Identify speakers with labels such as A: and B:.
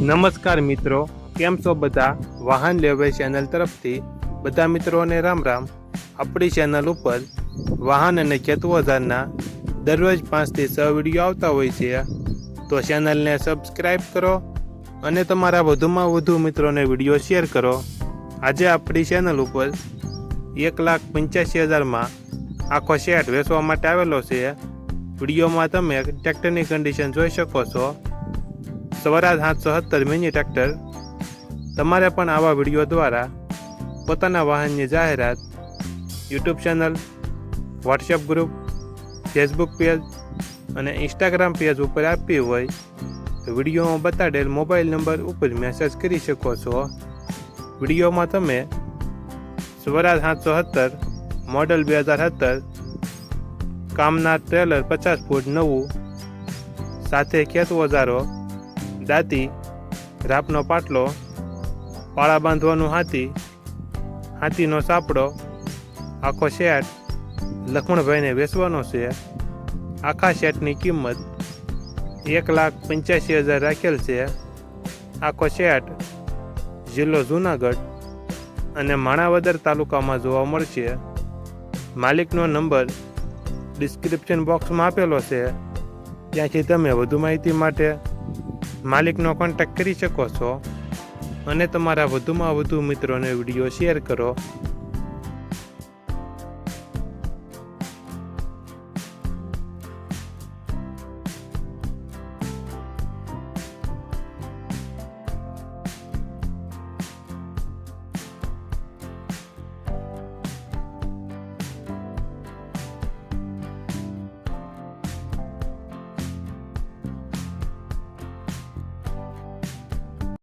A: નમસ્કાર મિત્રો, કેમ છો બધા? વાહન લેવાય ચેનલ તરફથી બધા મિત્રોને રામ રામ. આપણી ચેનલ ઉપર વાહન અને ખેત ઓજારના દરરોજ પાંચથી છ વીડિયો આવતા હોય છે. તો ચેનલને સબસ્ક્રાઈબ કરો અને તમારા વધુમાં વધુ મિત્રોને વીડિયો શેર કરો. આજે આપણી ચેનલ ઉપર એક લાખ પંચ્યાસી હજારમાં આખો સેટ વેચવા માટે આવેલો છે. વિડીયોમાં તમે ટ્રેક્ટરની કન્ડિશન જોઈ શકો છો. સ્વરાજ સાતસો સત્તર મિની ટ્રેક્ટર તમારે પણ આવા વીડિયો દ્વારા પોતાના વાહનની જાહેરાત, YouTube channel, WhatsApp group, Facebook page અને ઇન્સ્ટાગ્રામ પેજ ઉપર આપવી હોય તો વિડીયોમાં બતાડેલ મોબાઈલ નંબર ઉપર મેસેજ કરી શકો છો. વિડીયોમાં તમે સ્વરાજ સાતસો સત્તર મોડલ બે હજાર સત્તર કામના ટ્રેલર પચાસ ફૂટ નવું સાથે ખેત ઓજારો દાંતી, રાપનો પાટલો, પાળા બાંધવાનું હાથી, હાથીનો સાપડો, આખો શેટ લખમણભાઈને વેચવાનો છે. આખા શેટની કિંમત એક લાખ પંચ્યાસી હજાર રાખેલ છે. આખો શેટ જિલ્લો જુનાગઢ અને માણાવદર તાલુકામાં જોવા મળશે. માલિકનો નંબર ડિસ્ક્રિપ્શન બોક્સમાં આપેલો છે. ત્યાંથી તમે વધુ માહિતી માટે માલિકનો કોન્ટેક્ટ કરી શકો છો. અને તમારા વધુમાં વધુ મિત્રોને વીડિયો શેર કરો.